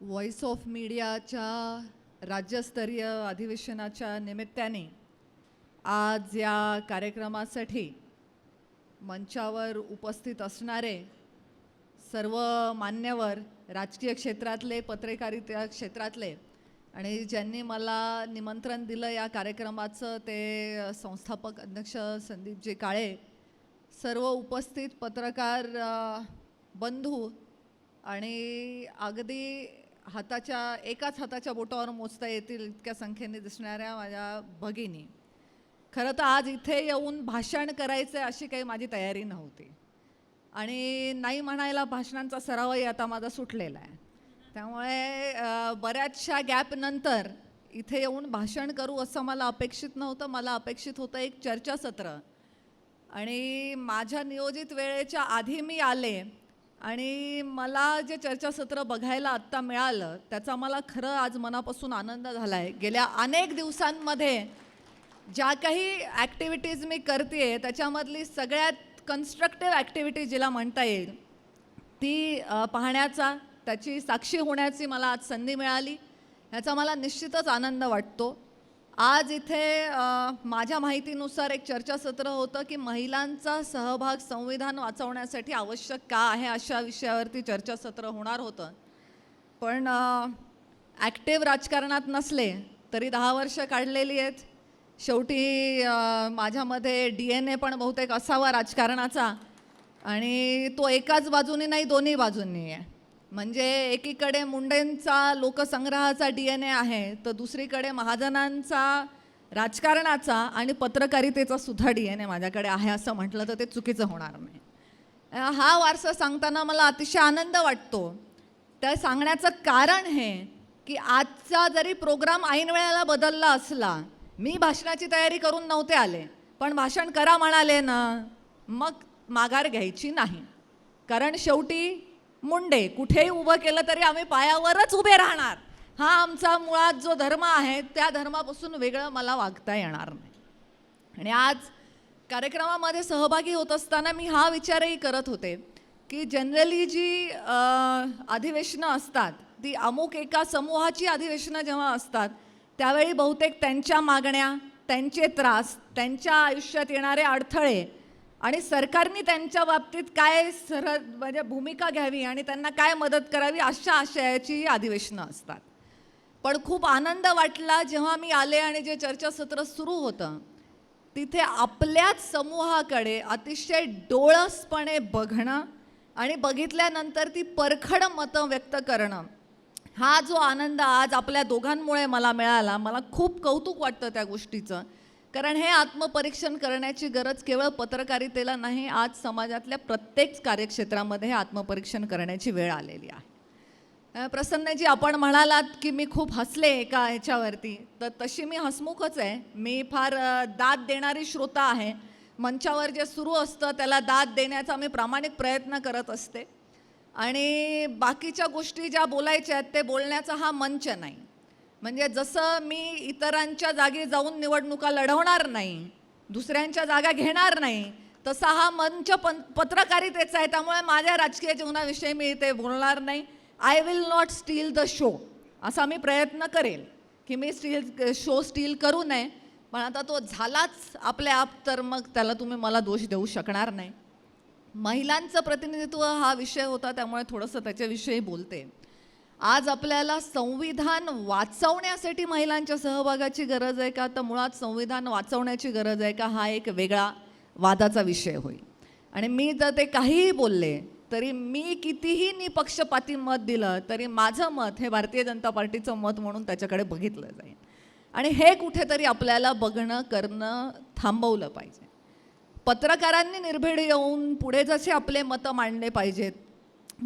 Voice of मीडियाच्या राज्यस्तरीय अधिवेशनाच्या निमित्ताने आज या कार्यक्रमासाठी मंचावर उपस्थित असणारे सर्व मान्यवर राजकीय क्षेत्रातले पत्रकारिता क्षेत्रातले आणि ज्यांनी मला निमंत्रण दिलं या कार्यक्रमाचं ते संस्थापक अध्यक्ष संदीपजी काळे सर्व उपस्थित पत्रकार बंधू आणि अगदी हाताच्या एकाच हाताच्या बोटावर मोजता येतील इतक्या संख्येने दिसणाऱ्या माझ्या भगिनी. खरं तर आज इथे येऊन भाषण करायचं अशी काही माझी तयारी नव्हती. आणि नाही म्हणायला भाषणांचा सरावही आता माझा सुटलेला आहे. त्यामुळे बऱ्याचशा गॅपनंतर इथे येऊन भाषण करू असं मला अपेक्षित नव्हतं. मला अपेक्षित होतं एक चर्चासत्र. आणि माझ्या नियोजित वेळेच्या आधी मी आले आणि मला जे चर्चासत्र बघायला आत्ता मिळालं त्याचा मला खरं आज मनापासून आनंद झाला आहे गेल्या अनेक दिवसांमध्ये ज्या काही ॲक्टिव्हिटीज मी करते त्याच्यामधली सगळ्यात कन्स्ट्रक्टिव्ह ॲक्टिव्हिटी जिला म्हणता येईल ती पाहण्याचा त्याची साक्षी होण्याची मला आज संधी मिळाली. ह्याचा मला निश्चितच आनंद वाटतो. आज इथे माझ्या माहितीनुसार एक चर्चासत्र होतं की महिलांचा सहभाग संविधान वाचवण्यासाठी आवश्यक का आहे अशा विषयावरती चर्चासत्र होणार होतं. पण ॲक्टिव्ह राजकारणात नसले तरी दहा वर्ष काढलेली आहेत. शेवटी माझ्यामध्ये डी एन ए पण बहुतेक असावा राजकारणाचा आणि तो एकाच बाजूने नाही दोन्ही बाजूंनी आहे. म्हणजे एकीकडे मुंडेंचा लोकसंग्रहाचा डी एन ए आहे तर दुसरीकडे महाजनांचा राजकारणाचा आणि पत्रकारितेचा सुद्धा डी एन ए माझ्याकडे आहे असं म्हटलं तर ते चुकीचं होणार नाही. हा वारसा सांगताना मला अतिशय आनंद वाटतो. त्या सांगण्याचं कारण हे की आजचा जरी प्रोग्राम ऐन वेळेला बदलला असला मी भाषणाची तयारी करून नव्हते आले पण भाषण करा म्हणाले ना मग माघार घ्यायची नाही. कारण शेवटी मुंडे कुठेही उभं केलं तरी आम्ही पायावरच उभे राहणार. हा आमचा मुळात जो धर्म आहे त्या धर्मापासून वेगळं मला वागता येणार नाही. आणि आज कार्यक्रमामध्ये सहभागी होत असताना मी हा विचारही करत होते की जनरली जी अधिवेशनं असतात ती अमुक एका समूहाची अधिवेशनं जेव्हा असतात त्यावेळी बहुतेक त्यांच्या मागण्या त्यांचे त्रास त्यांच्या आयुष्यात येणारे अडथळे आणि सरकारने त्यांच्या बाबतीत काय सरळ म्हणजे भूमिका घ्यावी आणि त्यांना काय मदत करावी अशा आशयाची ही अधिवेशनं असतात. पण खूप आनंद वाटला जेव्हा मी आले आणि जे चर्चासत्र सुरू होतं तिथे आपल्याच समूहाकडे अतिशय डोळसपणे बघणं आणि बघितल्यानंतर ती परखड मतं व्यक्त करणं हा जो आनंद आज आपल्या दोघांमुळे मला मिळाला मला खूप कौतुक वाटतं त्या गोष्टीचं. कारण हे आत्मपरीक्षण करण्याची गरज केवळ पत्रकारितेला नाही आज समाजातल्या प्रत्येक कार्यक्षेत्रामध्ये हे आत्मपरीक्षण करण्याची वेळ आलेली आहे. प्रसन्नजी आपण म्हणालात की मी खूप हसले एका ह्याच्यावरती. तर तशी मी हसमुखच आहे. मी फार दाद देणारी श्रोता आहे. मंचावर जे सुरू असतं त्याला दाद देण्याचा मी प्रामाणिक प्रयत्न करत असते. आणि बाकीच्या गोष्टी ज्या बोलायच्या आहेत ते बोलण्याचा हा मंच नाही. म्हणजे जसं मी इतरांच्या जागी जाऊन निवडणुका लढवणार नाही दुसऱ्यांच्या जागा घेणार नाही तसा हा मंच पन पत्रकारितेचा आहे. त्यामुळे माझ्या राजकीय जीवनाविषयी मी इथे बोलणार नाही. I will not steal the show असा मी प्रयत्न करेल की मी स्टील शो स्टील करू नये. पण आता तो झालाच आपल्या आप तर मग त्याला तुम्ही मला दोष देऊ शकणार नाही. महिलांचं प्रतिनिधित्व हा विषय होता त्यामुळे थोडंसं त्याच्याविषयी बोलते. आज आपल्याला संविधान वाचवण्यासाठी महिलांच्या सहभागाची गरज आहे का? तर मुळात संविधान वाचवण्याची गरज आहे का? हा एक वेगळा वादाचा विषय होईल. आणि मी जर ते काहीही बोलले तरी मी कितीही निपक्षपाती मत दिलं तरी माझं मत हे भारतीय जनता पार्टीचं मत म्हणून त्याच्याकडे बघितलं जाईल. आणि हे कुठेतरी आपल्याला बघणं करणं थांबवलं पाहिजे. पत्रकारांनी निर्भीड येऊन पुढे जसे आपले मतं मांडले पाहिजेत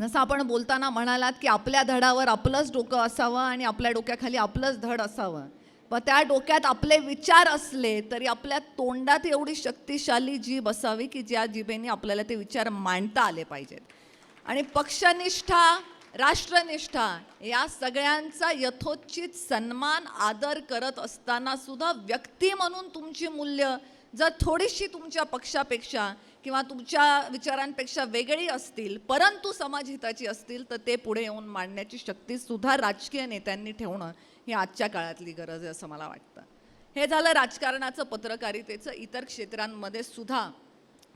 जसं आपण बोलताना म्हणालात की आपल्या धडावर आपलंच डोकं असावं आणि आपल्या डोक्याखाली आपलंच धड असावं. व त्या डोक्यात आपले विचार असले तरी आपल्या तोंडात एवढी शक्तिशाली जीभ असावी की ज्या जिभेने आपल्याला ते विचार मांडता आले पाहिजेत. आणि पक्षनिष्ठा राष्ट्रनिष्ठा या सगळ्यांचा यथोचित सन्मान आदर करत असताना सुद्धा व्यक्ती म्हणून तुमची मूल्य जर थोडीशी तुमच्या पक्षापेक्षा किंवा तुमच्या विचारांपेक्षा वेगळी असतील परंतु समाजहिताची असतील तर ते पुढे येऊन मांडण्याची शक्ती सुद्धा राजकीय नेत्यांनी ठेवणं ही आजच्या काळातली गरज आहे असं मला वाटतं. हे झालं राजकारणाचं पत्रकारितेचं इतर क्षेत्रांमध्ये सुद्धा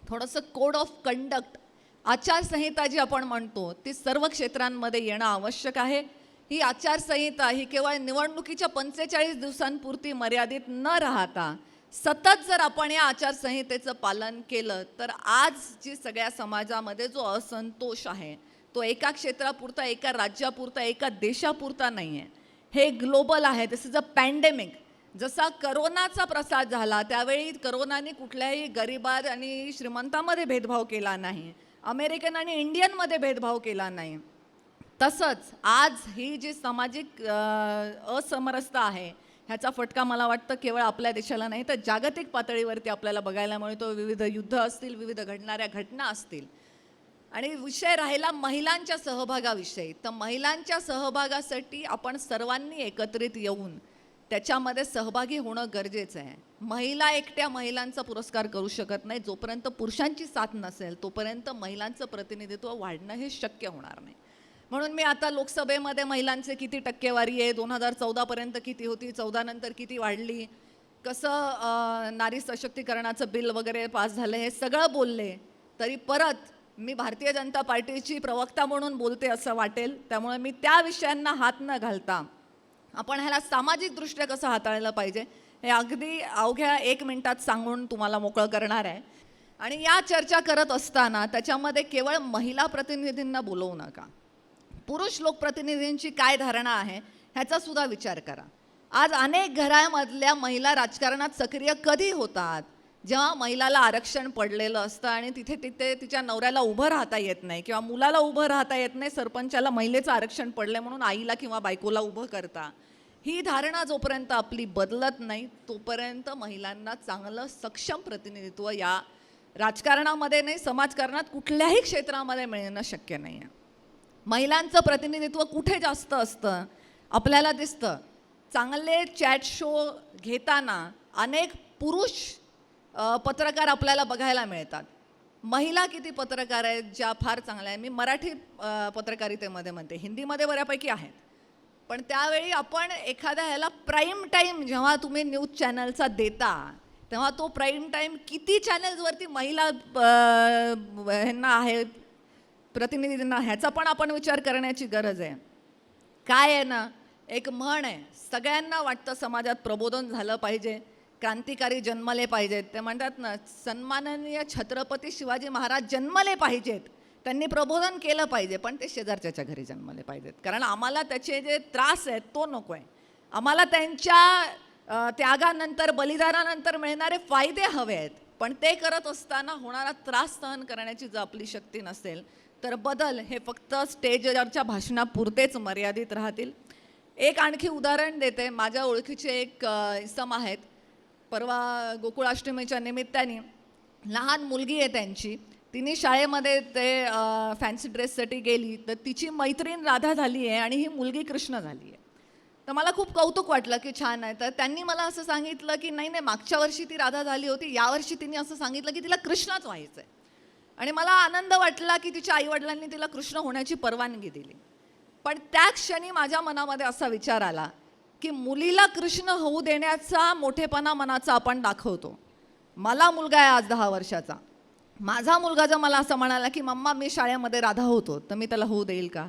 थोडंसं कोड ऑफ कंडक्ट आचारसंहिता जी आपण म्हणतो ती सर्व क्षेत्रांमध्ये येणं आवश्यक आहे. ही आचारसंहिता ही केवळ निवडणुकीच्या पंचेचाळीस दिवसांपुरती मर्यादित न राहता सतत जर आपण या आचारसंहितेचं पालन केलं तर आज जी सगळ्या समाजामध्ये जो असंतोष आहे तो एका क्षेत्रापुरता एका राज्यापुरता एका देशापुरता नाही आहे हे ग्लोबल आहे. दिस इज अ पॅन्डेमिक जसा करोनाचा प्रसार झाला त्यावेळी करोनाने कुठल्याही गरिबात आणि श्रीमंतामध्ये भेदभाव केला नाही. अमेरिकन आणि इंडियनमध्ये भेदभाव केला नाही. तसंच आज ही जी सामाजिक असमरसता आहे ह्याचा फटका मला वाटतं केवळ आपल्या देशाला नाही तर जागतिक पातळीवरती आपल्याला बघायला मिळतो. विविध युद्ध असतील विविध घडणाऱ्या घटना असतील. आणि विषय राहिला महिलांच्या सहभागाविषयी. तर महिलांच्या सहभागासाठी आपण सर्वांनी एकत्रित येऊन त्याच्यामध्ये सहभागी होणं गरजेचं आहे. महिला एकट्या महिलांचा पुरस्कार करू शकत नाही. जोपर्यंत पुरुषांची साथ नसेल तोपर्यंत महिलांचं प्रतिनिधित्व वाढणं हे शक्य होणार नाही. म्हणून मी आता लोकसभेमध्ये महिलांचे किती टक्केवारी आहे? दोन हजार चौदापर्यंत किती होती? चौदानंतर किती वाढली? कसं नारी सशक्तीकरणाचं बिल वगैरे पास झालं हे सगळं बोलले. तरी परत मी भारतीय जनता पार्टीची प्रवक्ता म्हणून बोलते असं वाटेल. त्यामुळे मी त्या विषयांना हात न घालता आपण ह्याला सामाजिकदृष्ट्या कसं हाताळलं पाहिजे हे अगदी अवघ्या एक मिनिटात सांगून तुम्हाला मोकळं करणार आहे. आणि या चर्चा करत असताना त्याच्यामध्ये केवळ महिला प्रतिनिधींना बोलवू नका. पुरुष लोकप्रतिनिधींची काय धारणा आहे ह्याचा सुद्धा विचार करा. आज अनेक घरामधल्या महिला राजकारणात सक्रिय कधी होतात? जेव्हा महिलाला आरक्षण पडलेलं असतं आणि तिथे तिथे तिच्या नवऱ्याला उभं राहता येत नाही किंवा मुलाला उभं राहता येत नाही सरपंचाला महिलेचं आरक्षण पडलं म्हणून आईला किंवा बायकोला उभं करता. ही धारणा जोपर्यंत आपली बदलत नाही तोपर्यंत महिलांना चांगलं सक्षम प्रतिनिधित्व या राजकारणामध्ये नाही समाजकारणात कुठल्याही क्षेत्रामध्ये मिळणं शक्य नाही आहे महिलांचं प्रतिनिधित्व कुठे जास्त असतं? आपल्याला दिसतं. चांगले चॅट शो घेताना अनेक पुरुष पत्रकार आपल्याला बघायला मिळतात. महिला किती पत्रकार आहेत ज्या फार चांगल्या आहेत? मी मराठी पत्रकारितेमध्ये म्हणते. हिंदीमध्ये बऱ्यापैकी आहेत. पण त्यावेळी आपण एखाद्या ह्याला प्राईम टाईम जेव्हा तुम्ही न्यूज चॅनलचा देता तेव्हा तो प्राईम टाईम किती चॅनल्सवरती महिला ह्यांना आहेत? प्रतिनिधींना ह्याचा पण आपण विचार करण्याची गरज आहे. काय आहे ना एक म्हण आहे सगळ्यांना वाटतं समाजात प्रबोधन झालं पाहिजे क्रांतिकारी जन्मले पाहिजेत. ते म्हणतात ना सन्माननीय छत्रपती शिवाजी महाराज जन्मले पाहिजेत. त्यांनी प्रबोधन केलं पाहिजे पण ते शेजारच्याच्या घरी जन्मले पाहिजेत. कारण आम्हाला त्याचे जे त्रास आहेत तो नको आहे. आम्हाला त्यांच्या त्यागानंतर बलिदानानंतर मिळणारे फायदे हवे आहेत. पण ते करत असताना होणारा त्रास सहन करण्याची जर आपली शक्ती नसेल तर बदल हे फक्त स्टेजवरच्या भाषणापुरतेच मर्यादित राहतील. एक आणखी उदाहरण देते. माझ्या ओळखीचे एक इसम आहेत. परवा गोकुळाष्टमीच्या निमित्ताने लहान मुलगी आहे त्यांची. तिने शाळेमध्ये ते फॅन्सी ड्रेससाठी गेली. तर तिची मैत्रीण राधा झाली आहे आणि ही मुलगी कृष्ण झाली आहे. तर मला खूप कौतुक वाटलं की छान आहे. तर त्यांनी मला असं सांगितलं की नाही नाही मागच्या वर्षी ती राधा झाली होती. यावर्षी तिने असं सांगितलं की तिला कृष्णाच व्हायचं आहे आणि मला आनंद वाटला की तिच्या आईवडिलांनी तिला कृष्ण होण्याची परवानगी दिली. पण त्या क्षणी माझ्या मनामध्ये असा विचार आला की मुलीला कृष्ण होऊ देण्याचा मोठेपणा मनाचा आपण दाखवतो. मला मुलगा आहे आज दहा वर्षाचा. माझा मुलगा जर मला असं म्हणाला की मम्मा मी शाळेमध्ये राधा होतो तर मी त्याला होऊ देईल का?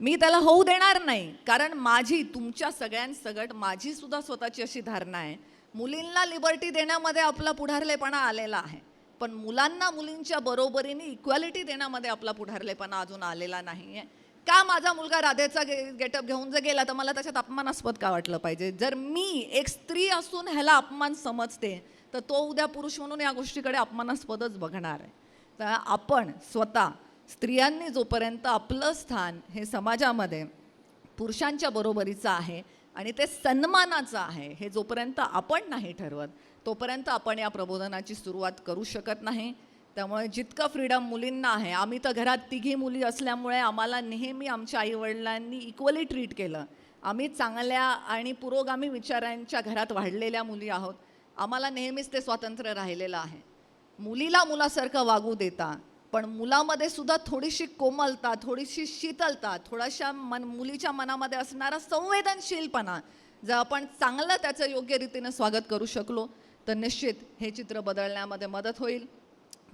मी त्याला होऊ देणार नाही कारण माझी तुमच्या सगळ्यांसगट माझी सुद्धा स्वतःची अशी धारणा आहे. मुलींना लिबर्टी देण्यामध्ये आपला पुढारलेपणा आलेला आहे. पण मुलांना मुलींच्या बरोबरीने इक्वॅलिटी देण्यामध्ये आपला पुढारलेपणा अजून आलेला नाही आहे का माझा मुलगा राधेचा गे गेटअप घेऊन जर गेला तर मला त्याच्यात अपमानास्पद का वाटलं पाहिजे? जर मी एक स्त्री असून ह्याला अपमान समजते तर तो उद्या पुरुष म्हणून या गोष्टीकडे अपमानास्पदच बघणार आहे. तर आपण स्वतः स्त्रियांनी जोपर्यंत आपलं स्थान हे समाजामध्ये पुरुषांच्या बरोबरीचं आहे आणि ते सन्मानाचं आहे. हे जोपर्यंत आपण नाही ठरवत तोपर्यंत आपण या प्रबोधनाची सुरुवात करू शकत नाही. त्यामुळे जितकं फ्रीडम मुलींना आहे आम्ही तर घरात तिघी मुली असल्यामुळे आम्हाला नेहमी आमच्या आईवडिलांनी इक्वली ट्रीट केलं. आम्ही चांगल्या आणि पुरोगामी विचारांच्या घरात वाढलेल्या मुली आहोत. आम्हाला नेहमीच ते स्वातंत्र्य राहिलेलं आहे. मुलीला मुलासारखं वागू देता पण मुलामध्ये सुद्धा थोडीशी कोमलता थोडीशी शीतलता थोड्याशा मन मुलीच्या मनामध्ये असणारा संवेदनशीलपणा जर आपण चांगलं त्याचं योग्य रीतीनं स्वागत करू शकलो तर निश्चित हे चित्र बदलण्यामध्ये मदत होईल.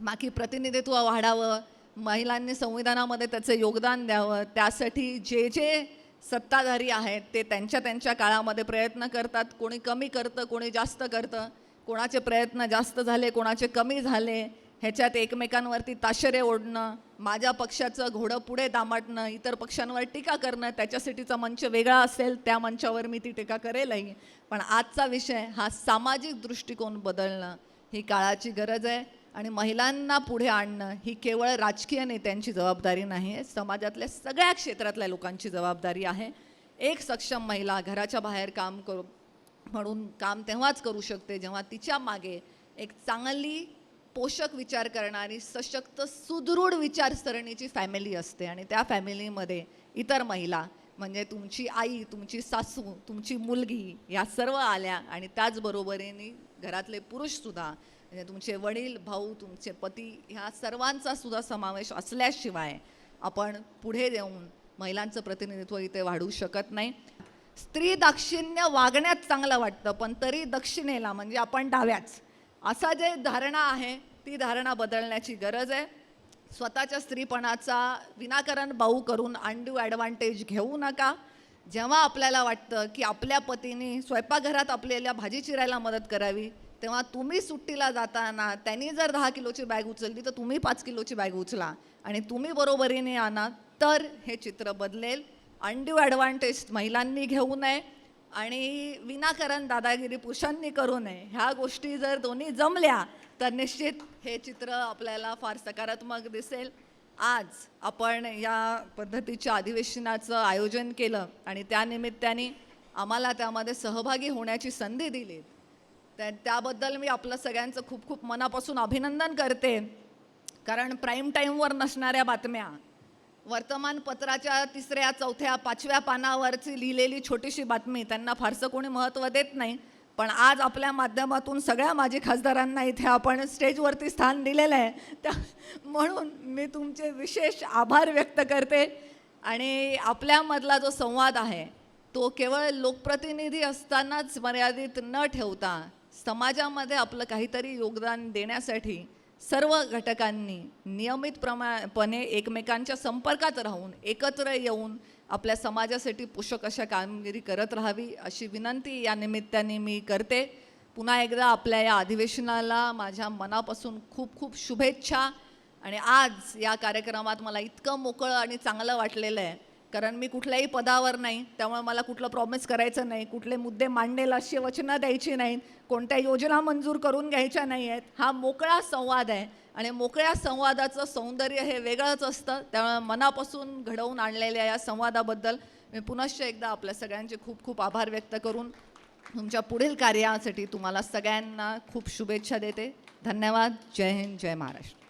बाकी प्रतिनिधित्व वाढावं महिलांनी संविधानामध्ये त्याचं योगदान द्यावं त्यासाठी जे जे सत्ताधारी आहेत ते त्यांच्या त्यांच्या काळामध्ये प्रयत्न करतात. कोणी कमी करतं कोणी जास्त करतं. कोणाचे प्रयत्न जास्त झाले कोणाचे कमी झाले ह्याच्यात एकमेकांवरती ताशेरे ओढणं माझ्या पक्षाचं घोडं पुढे दामाटणं इतर पक्षांवर टीका करणं त्याच्यासाठीचा मंच वेगळा असेल त्या मंचावर मी ती टीका करेलही. पण आजचा विषय हा सामाजिक दृष्टिकोन बदलणं ही काळाची गरज आहे आणि महिलांना पुढे आणणं ही केवळ राजकीय नेत्यांची जबाबदारी नाही आहे समाजातल्या सगळ्या क्षेत्रातल्या लोकांची जबाबदारी आहे. एक सक्षम महिला घराच्या बाहेर काम करू म्हणून काम तेव्हाच करू शकते जेव्हा तिच्यामागे एक चांगली पोषक विचार करणारी सशक्त सुदृढ विचारसरणीची फॅमिली असते. आणि त्या फॅमिलीमध्ये इतर महिला म्हणजे तुमची आई तुमची सासू तुमची मुलगी या सर्व आल्या. आणि त्याचबरोबरीने घरातले पुरुषसुद्धा म्हणजे तुमचे वडील भाऊ तुमचे पती ह्या सर्वांचा सुद्धा समावेश असल्याशिवाय आपण पुढे देऊन महिलांचं प्रतिनिधित्व इथे वाढवू शकत नाही. स्त्री दाक्षिण्य वागण्यात चांगलं वाटतं पण तरी दक्षिणेला म्हणजे आपण डाव्याच. असा जे धारणा आहे ती धारणा बदलण्याची गरज आहे. स्वतःच्या स्त्रीपणाचा विनाकारण बाऊ करून अंडू ॲडव्हान्टेज घेऊ नका. जेव्हा आपल्याला वाटतं की आपल्या पतीने स्वयंपाकघरात आपल्याला भाजी चिरायला मदत करावी तेव्हा तुम्ही सुट्टीला जाताना त्यांनी जर दहा किलोची बॅग उचलली तर तुम्ही पाच किलोची बॅग उचला. आणि तुम्ही बरोबरीने आणा तर हे चित्र बदलेल. अनड्यू ॲडव्हान्टेज महिलांनी घेऊ नये. आणि विनाकारण दादागिरी पुरुषांनी करू नये. ह्या गोष्टी जर दोन्ही जमल्या तर निश्चित हे चित्र आपल्याला फार सकारात्मक दिसेल. आज आपण या पद्धतीच्या अधिवेशनाचं आयोजन केलं आणि त्यानिमित्ताने आम्हाला त्यामध्ये सहभागी होण्याची संधी दिली. त्या त्याबद्दल मी आपलं सगळ्यांचं खूप खूप मनापासून अभिनंदन करते. कारण प्राईम टाईमवर नसणाऱ्या बातम्या वर्तमानपत्राच्या तिसऱ्या चौथ्या पाचव्या पानावरची लिहिलेली छोटीशी बातमी त्यांना फारसं कोणी महत्त्व देत नाही. पण आज आपल्या माध्यमातून सगळ्या माजी खासदारांना इथे आपण स्टेजवरती स्थान दिलेलं आहे. त्या म्हणून मी तुमचे विशेष आभार व्यक्त करते. आणि आपल्यामधला जो संवाद आहे तो केवळ लोकप्रतिनिधी असतानाच मर्यादित न ठेवता समाजामध्ये आपलं काहीतरी योगदान देण्यासाठी सर्व घटकांनी नियमित प्रमाणपणे एकमेकांच्या संपर्कात राहून एकत्र येऊन आपल्या समाजासाठी पोषक अशा कामगिरी करत राहावी अशी विनंती या निमित्ताने मी करते. पुन्हा एकदा आपल्या या अधिवेशनाला माझ्या मनापासून खूप खूप शुभेच्छा. आणि आज या कार्यक्रमात मला इतकं मोकळं आणि चांगलं वाटलेलं आहे. कारण मी कुठल्याही पदावर नाही त्यामुळे मला कुठलं प्रॉमिस करायचं नाही कुठले मुद्दे मांडेल अशी वचनं द्यायची नाहीत कोणत्या योजना मंजूर करून घ्यायच्या नाही आहेत. हा मोकळा संवाद आहे आणि मोकळ्या संवादाचं सौंदर्य हे वेगळंच असतं. त्यामुळे मनापासून घडवून आणलेल्या या संवादाबद्दल मी पुनश्च एकदा आपल्या सगळ्यांचे खूप खूप आभार व्यक्त करून तुमच्या पुढील कार्यासाठी तुम्हाला सगळ्यांना खूप शुभेच्छा देते. धन्यवाद. जय हिंद. जय महाराष्ट्र.